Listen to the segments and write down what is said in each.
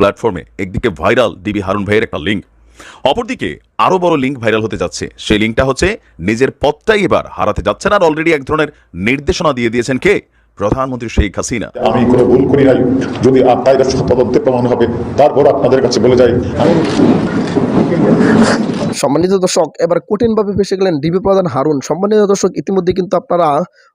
প্ল্যাটফর্মে একদিকে viral DB Harun ভাইয়ের একটা লিঙ্ক অপরদিকে আরও বড় লিঙ্ক ভাইরাল হতে যাচ্ছে। সেই লিঙ্কটা হচ্ছে নিজের পথটাই এবার হারাতে যাচ্ছেন আর অলরেডি এক ধরনের নির্দেশনা দিয়ে দিয়েছেন কে? প্রধানমন্ত্রী শেখ হাসিনা। আমি কোনো ভুল করি নাই। যদি আপনার কাছে তদন্তে প্রমাণ হবে, তারপর আপনাদের কাছে বলে যাই। আমি সম্মানিত দর্শক, এবার কঠিনভাবে ফেসে গেলেন ডিবি প্রধান হারুন। সম্মানিত দর্শক, ইতিমধ্যে কিন্তু আপনারা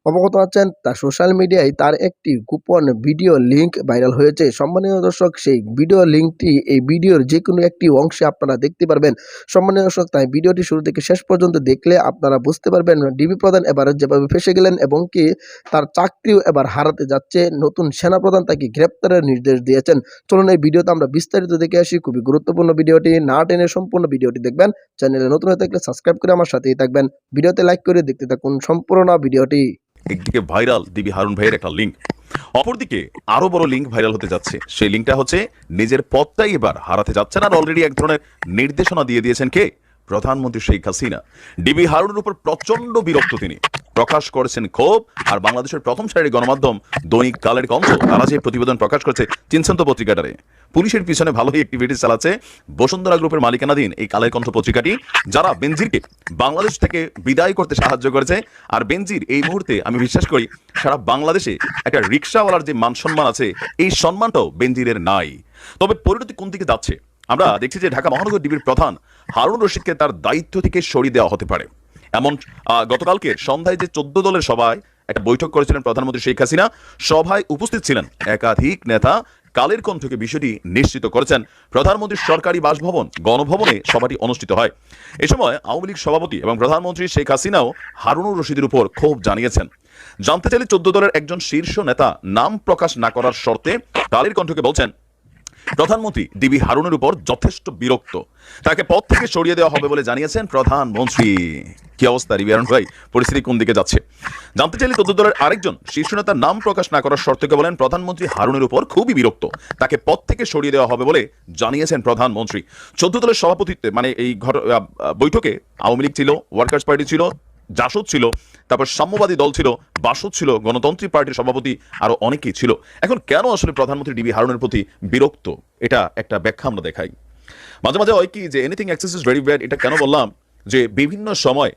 অবগত আছেন, তার সোশ্যাল মিডিয়ায় তার একটি গোপন ভিডিও লিংক ভাইরাল হয়েছে। সম্মানিত দর্শক, সেই ভিডিও লিংকটি, এই ভিডিওর যে কোনো একটি অংশে আপনারা দেখতে পারবেন। সম্মানিত দর্শক, তাই ভিডিওটি শুরু থেকে শেষ পর্যন্ত দেখলে আপনারা বুঝতে পারবেন, ডিবি প্রধান এবার যেভাবে ফেসে গেলেন এবং কি তার চাকরিও এবার হারাতে যাচ্ছে। নতুন সেনাপ্রধান তাকে গ্রেপ্তারের নির্দেশ দিয়েছেন। চলুন এই ভিডিওতে আমরা বিস্তারিত দেখে আসি। খুবই গুরুত্বপূর্ণ ভিডিওটি, না টেনে সম্পূর্ণ ভিডিওটি দেখবেন। চ্যানেলে নতুন হয়ে থাকলে সাবস্ক্রাইব করে আমার সাথেই থাকবেন। ভিডিওতে লাইক করে দেখতে থাকুন সম্পূর্ণ ভিডিওটি। একদিকে ভাইরাল দিবি হারুন ভাইয়ের একটা লিঙ্ক অপরদিকে আরও বড় লিঙ্ক ভাইরাল হতে যাচ্ছে। সেই লিঙ্কটা হচ্ছে, নিজের পথটাই এবার হারাতে যাচ্ছে না অলরেডি এক ধরনের নির্দেশনা দিয়ে দিয়েছেন কে? প্রধানমন্ত্রী শেখ হাসিনা। ডিবি হারুনের উপর প্রচণ্ড বিরক্ত তিনি। প্রকাশ করেছেন ক্ষোভ আর বাংলাদেশের প্রথম সারির গণমাধ্যম দৈনিক কালের কংস তারা যে প্রতিবেদন প্রকাশ করেছে চিনছেন তো পত্রিকাটারে। পুলিশের পিছনে ভালোই অ্যাক্টিভিটিস চালাচ্ছে বসুন্ধরা গ্রুপের মালিকানাধীন এই কালের কণ্ঠ পত্রিকাটি, যারা বেনজিরকে বাংলাদেশ থেকে বিদায় করতে সাহায্য করেছে। আর বেনজির এই মুহূর্তে আমি বিশ্বাস করি, সারা বাংলাদেশে একটা রিক্সাওয়ালার যে মান সম্মান আছে, এই সম্মানটাও বেনজিরের নাই। তবে পরিণতি কোন দিকে যাচ্ছে? আমরা দেখছি যে ঢাকা মহানগর ডিবির প্রধান হারুন রশিদকে তার দায়িত্ব থেকে সরিয়ে দেওয়া হতে পারে। এমন গতকালকে সন্ধ্যায় যে চোদ্দ দলের সভায় একটা বৈঠক করেছিলেন প্রধানমন্ত্রী শেখ হাসিনা, সভায় উপস্থিত ছিলেন একাধিক নেতা। কালের কণ্ঠকে বিষয়টি নিশ্চিত করেছেন প্রধানমন্ত্রীর সরকারি বাসভবন, গণভবনে সভাটি অনুষ্ঠিত হয়। এ সময় আওয়ামী লীগ সভাপতি এবং প্রধানমন্ত্রী শেখ হাসিনাও হারুনুর রশিদের উপর ক্ষোভ জানিয়েছেন। জানতে চাইলে চোদ্দ দলের একজন শীর্ষ নেতা নাম প্রকাশ না করার শর্তে কালের কণ্ঠকে বলছেন, প্রধানমন্ত্রী ডিবি হারুনের উপর যথেষ্ট বিরক্ত। তাকে পদ থেকে সরিয়ে দেওয়া হবে বলে জানিয়েছেন প্রধানমন্ত্রী। কি অবস্থা রিবিয়ারন ভাই? পরিস্থিতি কোন দিকে যাচ্ছে? জানতে চাইলে চোদ্দ দলের আরেকজন শীর্ষ নেতার নাম প্রকাশ না করার শর্তকে বলেন প্রধানমন্ত্রী হারুনের উপর খুবই বিরক্ত। তাকে পদ থেকে সরিয়ে দেওয়া হবে বলে জানিয়েছেন প্রধানমন্ত্রী। চোদ্দ দলের সভাপতিত্বে মানে এই বৈঠকে আওয়ামী লীগ ছিল, ওয়ার্কার্স পার্টি ছিল, জাসদ ছিল, তারপর সাম্যবাদী দল ছিল, বাসদ ছিল গণতন্ত্রী পার্টির সভাপতি আরও অনেকেই ছিল। এখন কেন আসলে প্রধানমন্ত্রী ডিবি হারুনের প্রতি বিরক্ত? এটা একটা ব্যাখ্যা আমরা দেখাই। মাঝে মাঝে হয় কি যে anything access is very bad এটা কেন বললাম? যে বিভিন্ন সময়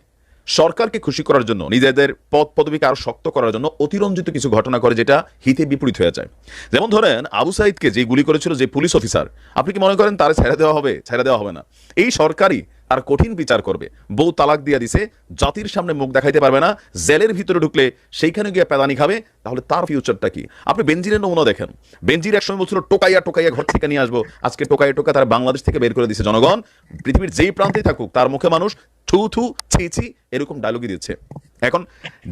সরকারকে খুশি করার জন্য, নিজেদের পদ পদবিকে আরও শক্ত করার জন্য অতিরঞ্জিত কিছু ঘটনা করে যেটা হিতে বিপরীত হয়ে যায়। যেমন ধরেন, আবু সাইদকে যে গুলি করেছিল যে পুলিশ অফিসার, আপনি কি মনে করেন তার ছেড়ে দেওয়া হবে? ছেড়ে দেওয়া হবে না। এই সরকারই তার কঠিন বিচার করবে। বউ তালাক দিয়ে দিছে, জাতির সামনে মুখ দেখাইতে পারবে না, জেলের ভিতরে ঢুকলে সেইখানে গিয়ে পেদানি খাবে, তাহলে তার ফিউচারটা কি? আপনি বেঞ্জিরের নমুনা দেখেন। বেঞ্জির একসময় বলছিল, টোকাইয়া টোকাইয়া ঘর থেকে নিয়ে আসব। আজকে টোকাইয়া টোকা তারা বাংলাদেশ থেকে বের করে দিচ্ছে জনগণ। পৃথিবীর যেই প্রান্তেই থাকুক, তার মুখে মানুষ থু থু ছি ছি এরকম ডায়লগই দিচ্ছে। এখন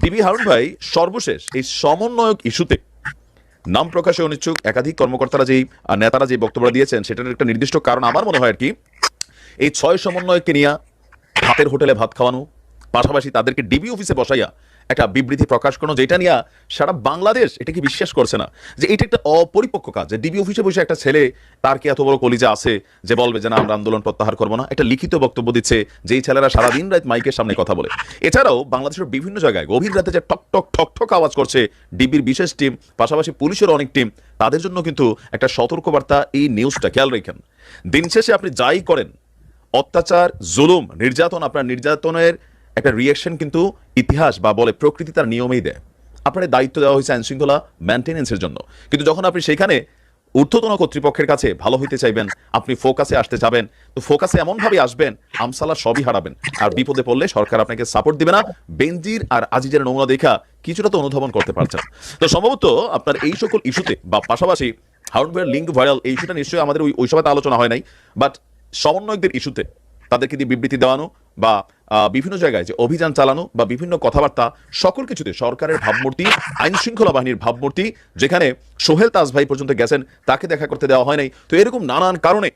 ডিবি হারুন ভাই সর্বশেষ এই সমন্বয়ক ইস্যুতে নাম প্রকাশে অনিচ্ছুক একাধিক কর্মকর্তারা যেই নেতারা যে বক্তব্য দিয়েছেন, সেটার একটা নির্দিষ্ট কারণ আমার মনে হয় আর কি, এই ছয় সমন্বয়কে নিয়ে ভাতের হোটেলে ভাত খাওয়ানো, পাশাপাশি তাদেরকে ডিবি অফিসে বসাইয়া একটা বিবৃতি প্রকাশ করানো যেটা নিয়ে সারা বাংলাদেশ, এটা কি বিশ্বাস করছে না? যে এটা একটা অপরিপক্ক কাজ। যে ডিবি অফিসে বসে একটা ছেলে, তার কি এত বড় কলিজা আছে যে বলবে যে না, আমরা আন্দোলন প্রত্যাহার করব না? একটা লিখিত বক্তব্য দিচ্ছে যেই ছেলেরা সারাদিন রাত মাইকের সামনে কথা বলে। এছাড়াও বাংলাদেশের বিভিন্ন জায়গায় গভীর রাতে যে টক টক ঠক ঠক আওয়াজ করছে ডিবির বিশেষ টিম, পাশাপাশি পুলিশের অনেক টিম, তাদের জন্য কিন্তু একটা সতর্কবার্তা এই নিউজটা। খেয়াল রেখেন, দিন শেষে আপনি যাই করেন, অত্যাচার, জুলুম, নির্যাতন, আপনার নির্যাতনের একটা রিয়েকশন কিন্তু ইতিহাস বা বলে প্রকৃতি তার নিয়মেই দেয়। আপনার দায়িত্ব দেওয়া হয়েছে আইনশৃঙ্খলা মেনটেনেন্সের জন্য। কিন্তু যখন আপনি সেখানে ঊর্ধ্বতন কর্তৃপক্ষের কাছে ভালো হইতে চাইবেন, আপনি ফোকাসে আসতে যাবেন তো ফোকাসে এমনভাবে আসবেন আমসালা সবই হারাবেন। আর বিপদে পড়লে সরকার আপনাকে সাপোর্ট দিবে না। বেনজির আর আজিজের নমুনা দেখা কিছুটা তো অনুধাবন করতে পারছেন। তো সম্ভবত আপনার এই সকল ইস্যুতে বা পাশাপাশি হাউন্ডওয়্যার লিঙ্ক ভাইরাল এই ইস্যুটা নিশ্চয়ই আমাদের ওই ওই সময়তে আলোচনা হয় নাই। বাট সমন্বয়কদের ইস্যুতে তাদেরকে দিয়ে বিবৃতি দেওয়ানো বা বিভিন্ন জায়গায় যে অভিযান চালানো বা বিভিন্ন কথাবার্তা, সকল কিছুতে সরকারের ভাবমূর্তি আইন শৃঙ্খলা বাহিনীর ভাবমূর্তি, যেখানে সোহেল তাজ ভাই পর্যন্ত গেছেন, তাকে দেখা করতে দেওয়া হয় নাই। তো এরকম নানান কারণে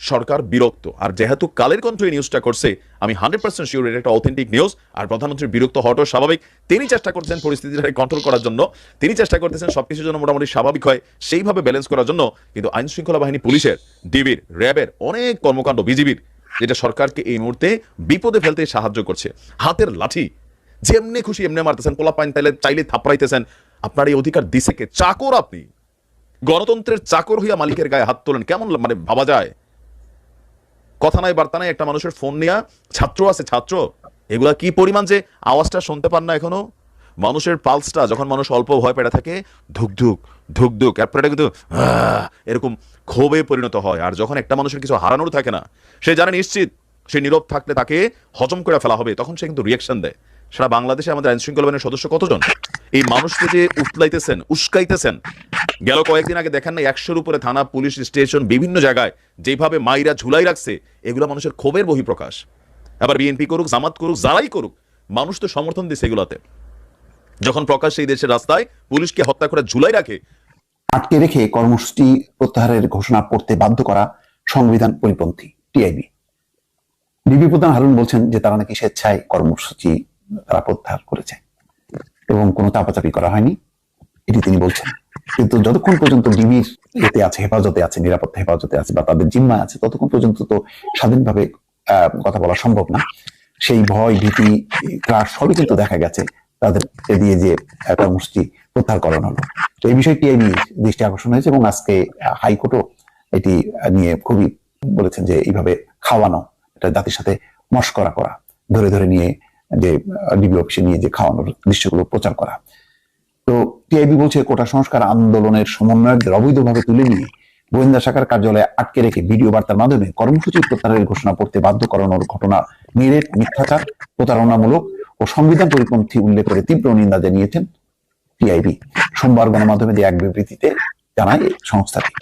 সরকার বিরক্ত। আর যেহেতু কালের কণ্ঠ এই নিউজটা করছে, আমি হান্ড্রেড পার্সেন্ট শিওর এটা একটা অথেন্টিক নিউজ আর প্রধানমন্ত্রীর বিরক্ত হওয়াটাও স্বাভাবিক। তিনি চেষ্টা করছেন পরিস্থিতিটাকে কন্ট্রোল করার জন্য। তিনি চেষ্টা করতেছেন সবকিছুর জন্য মোটামুটি স্বাভাবিক হয়, সেইভাবে ব্যালেন্স করার জন্য। কিন্তু আইন শৃঙ্খলা বাহিনী, পুলিশের ডিবির র্যাবের অনেক কর্মকাণ্ড, বিজিবির যেটা সরকারকে এই মুহূর্তে বিপদে ফেলতে সাহায্য করছে। হাতের লাঠি। যেমনি খুশি এমনি মারতেছেন, পোলা পাইন তাইলে চাইলে থাপড়াইতেছেন। আপনার এই অধিকার দিছে কে? চাকর আপনি। গণতন্ত্রের চাকর হইয়া মালিকের গায়ে হাত তোলেন, কেমন মানে ভাবা যায়? কথা নাই, বার্তা নাই, একটা মানুষের ফোন নিয়া, ছাত্র আছে, ছাত্র, এগুলা কি পরিমাণ যে আওয়াজটা শুনতে পান না এখনও? মানুষের পালসটা, যখন মানুষ অল্প ভয় পেড়ে থাকে ধুক ধুক ধুক ধুক এরপরে এটা কিন্তু এরকম ক্ষোভে পরিণত হয়। আর যখন একটা মানুষের কিছু হারানোর থাকে না, সে জানে নিশ্চিত, সে নীরব থাকলে তাকে হজম করে ফেলা হবে, তখন সে কিন্তু রিয়াকশন দেয়। সারা বাংলাদেশে আমাদের আইন শৃঙ্খলা বাহিনীর সদস্য কতজন? এই মানুষকে যে উতলাইতেছেন, উস্কাইতেছেন, গেল কয়েকদিন আগে দেখেন না একশোর উপরে থানা, পুলিশ স্টেশন, বিভিন্ন জায়গায় যেভাবে মাইরা ঝুলাই রাখছে, এগুলো মানুষের ক্ষোভের বহিঃপ্রকাশ। আবার বিএনপি করুক, জামাত করুক, যারাই করুক, মানুষ তো সমর্থন দিচ্ছে এগুলাতে। যখন প্রকাশ্যে এই দেশের রাস্তায় পুলিশকে হত্যা করে ঝুলাই রাখে, আটকে রেখে কর্মসূচি প্রত্যাহারের ঘোষণা করতে বাধ্য করা সংবিধান পরিপন্থী, টিআইবি। ডিবি প্রধান হারুন বলছেন যে তারা নাকি স্বেচ্ছায় কর্মসূচি তারা প্রত্যাহার করেছে এবং কোনো চাপাচাপি করা হয়নি, এটি তিনি বলছেন। কিন্তু যতক্ষণ পর্যন্ত ডিবির এতে আছে, হেফাজতে আছে, নিরাপত্তা হেফাজতে আছে বা তাদের জিম্মা আছে, ততক্ষণ পর্যন্ত তো স্বাধীনভাবে কথা বলা সম্ভব না। সেই ভয় ভীতি, ত্রাস সবই কিন্তু দেখা গেছে তাদের দিয়ে যে আহ, কর্মসূচি প্রত্যাহার করানো হলো। তো এই বিষয়টি এই দৃষ্টি আকর্ষণ হয়েছে এবং আজকে হাইকোর্টও এটি নিয়ে খুবই বলেছেন যে এইভাবে খাওয়ানো এটা জাতির সাথে মস্করা করা ধরে ধরে নিয়ে যে ডিবি অফিসে নিয়ে যে খাওয়ানোর দৃশ্যগুলো প্রচার করা। তো টিআইবি বলছে কোটা সংস্কার আন্দোলনের সমন্বয়কদের অবৈধভাবে তুলে নিয়ে গোয়েন্দা শাখার কার্যালয়ে আটকে রেখে ভিডিও বার্তার মাধ্যমে কর্মসূচি প্রত্যাহারের ঘোষণা করতে বাধ্য করানোর ঘটনা নিরেট মিথ্যাচার প্রতারণামূলক ও সংবিধান পরিপন্থী উল্লেখ করে তীব্র নিন্দা জানিয়েছেন টিআইবি সোমবার গণমাধ্যমে যে এক বিবৃতিতে জানায় সংস্থাটি।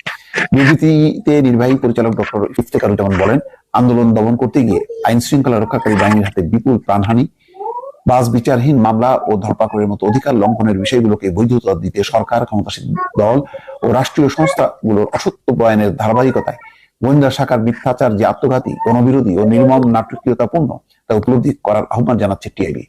বিবৃতিতে নির্বাহী পরিচালক ডক্টর ইফতেকারুজ্জামান বলেন, আন্দোলন দমন করতে গিয়ে আইন শৃঙ্খলা রক্ষাকারী বাহিনীর হাতে বিপুল প্রাণহানি বাস বিচারহীন মামলা ও ধরপাকড়ের মতো অধিকার লঙ্ঘনের বিষয়গুলোকে বৈধতা দিতে সরকার, ক্ষমতাসীন দল ও রাষ্ট্রীয় সংস্থাগুলোর অসত্য বয়ানের ধারাবাহিকতায় গোয়েন্দা শাখার মিথ্যাচার যে আত্মঘাতী, গণবিরোধী ও নির্মম নাটকীয়তাপূর্ণ তা উপলব্ধি করার আহ্বান জানাচ্ছে টিআইবি।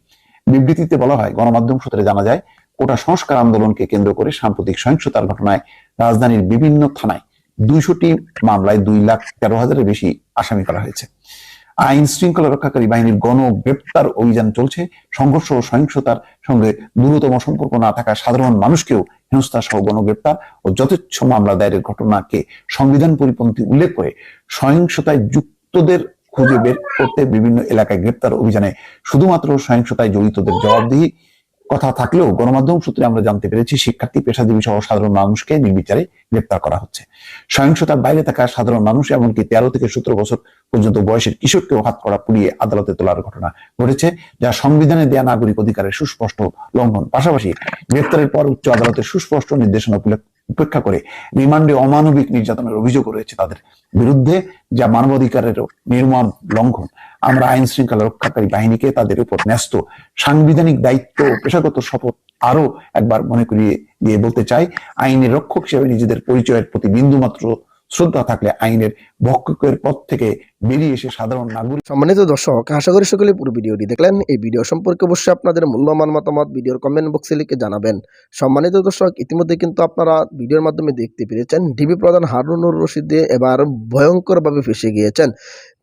বিবৃতিতে বলা হয়, গণমাধ্যম সূত্রে জানা যায়, কোটা সংস্কার আন্দোলনকে কেন্দ্র করে সাম্প্রতিক সহিংসতার ঘটনায় রাজধানীর বিভিন্ন থানায় দুইশোটি মামলায় দুই লাখ তেরো হাজারের বেশি আসামি করা হয়েছে। আইন শৃঙ্খলা রক্ষাকারী বাহিনীর গণ গ্রেপ্তার অভিযান চলছে। সংঘর্ষ ও সহিংসতার সঙ্গে দূরতম সম্পর্ক না থাকা সাধারণ মানুষকেও হেনস্থা সহ গণগ্রেপ্তার ও যথেচ্ছ মামলা দায়েরের ঘটনাকে সংবিধান পরিপন্থী উল্লেখ করে সহিংসতায় যুক্তদের খুঁজে বের করতে বিভিন্ন এলাকায় গ্রেপ্তার অভিযানে শুধুমাত্র সহিংসতায় জড়িতদের জবাবদিহি কথা থাকলেও গণমাধ্যম সূত্রে আমরা জানতে পেরেছি শিক্ষার্থী, পেশাজীবী সহ সাধারণ মানুষকে নির্বিচারে গ্রেপ্তার করা হচ্ছে। সহিংসতার বাইরে থাকা সাধারণ মানুষ এমনকি তেরো থেকে সতেরো বছর পর্যন্ত বয়সের কিশোরকেও হাত করা পুড়িয়ে আদালতে তোলার ঘটনা ঘটেছে, যা সংবিধানে দেয়া নাগরিক অধিকারের সুস্পষ্ট লঙ্ঘন। পাশাপাশি গ্রেপ্তারের পর উচ্চ আদালতের সুস্পষ্ট নির্দেশনা উপেক্ষা করে রিমান্ডে অমানবিক নির্যাতনের অভিযোগ রয়েছে তাদের বিরুদ্ধে, যা মানবাধিকারের নির্মম লঙ্ঘন। আমরা আইন শৃঙ্খলা রক্ষাকারী বাহিনীকে তাদের উপর ন্যস্ত সাংবিধানিক দায়িত্ব পেশাগত শপথ আরও একবার মনে করিয়ে দিয়ে বলতে চাই, আইনের রক্ষক হিসেবে নিজেদের পরিচয়ের প্রতি বিন্দুমাত্র শ্রদ্ধা থাকলে আইনের ভক্ষকের পথ থেকে বেরিয়ে এসে সাধারণ নাগরিক সম্মানিত দর্শক, আশা করি সকলে পুরো ভিডিওটি দেখলেন। এই ভিডিও সম্পর্কে অবশ্যই আপনাদের মূল্যবান মতামত ভিডিওর কমেন্ট বক্সে লিখে জানাবেন। সম্মানিত দর্শক, ইতিমধ্যে কিন্তু আপনারা ভিডিওর মাধ্যমে দেখতে পেরেছেন ডিবি প্রধান হারুনুর রশিদে এবার ভয়ঙ্করভাবে ফেসে গিয়েছেন।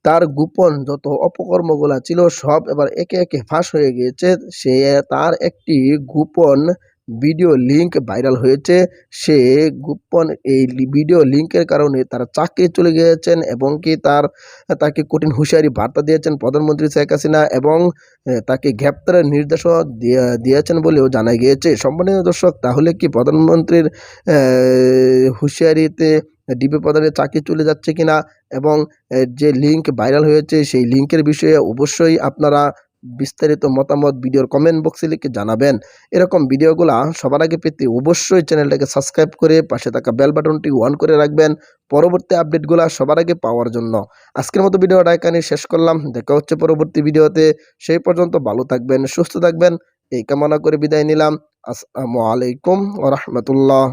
তার গোপন যত অপকর্মগুলা ছিল, সব এবার একে একে ফাঁস হয়ে গিয়েছে। সে তার একটি গোপন ভিডিও লিঙ্ক ভাইরাল হয়েছে। সে গোপন এই ভিডিও লিঙ্কের কারণে তার চাকরি চলে গিয়েছেন এবং কি তার, তাকে কঠিন হুঁশিয়ারি বার্তা দিয়েছেন প্রধানমন্ত্রী শেখ হাসিনা এবং তাকে গ্রেপ্তারের নির্দেশও দিয়েছেন বলেও জানা গিয়েছে। সম্মানিত দর্শক, তাহলে কি প্রধানমন্ত্রীর হুঁশিয়ারিতে ডিবি প্রধানের চাকরি চলে যাচ্ছে কিনা এবং যে লিঙ্ক ভাইরাল হয়েছে সেই লিঙ্কের বিষয়ে অবশ্যই আপনারা বিস্তারিত মতামত ভিডিওর কমেন্ট বক্সে লিখে জানাবেন। এরকম ভিডিওগুলা সবার আগে পেতে অবশ্যই চ্যানেলটাকে সাবস্ক্রাইব করে পাশে থাকা বেল বাটনটি অন করে রাখবেন পরবর্তী আপডেটগুলো সবার আগে পাওয়ার জন্য। আজকের মতো ভিডিওটা এখানে শেষ করলাম। দেখা হচ্ছে পরবর্তী ভিডিওতে। সেই পর্যন্ত ভালো থাকবেন, সুস্থ থাকবেন। এই কামনা করে বিদায় নিলাম। আসসালামু আলাইকুম ওরহমতুল্লাহ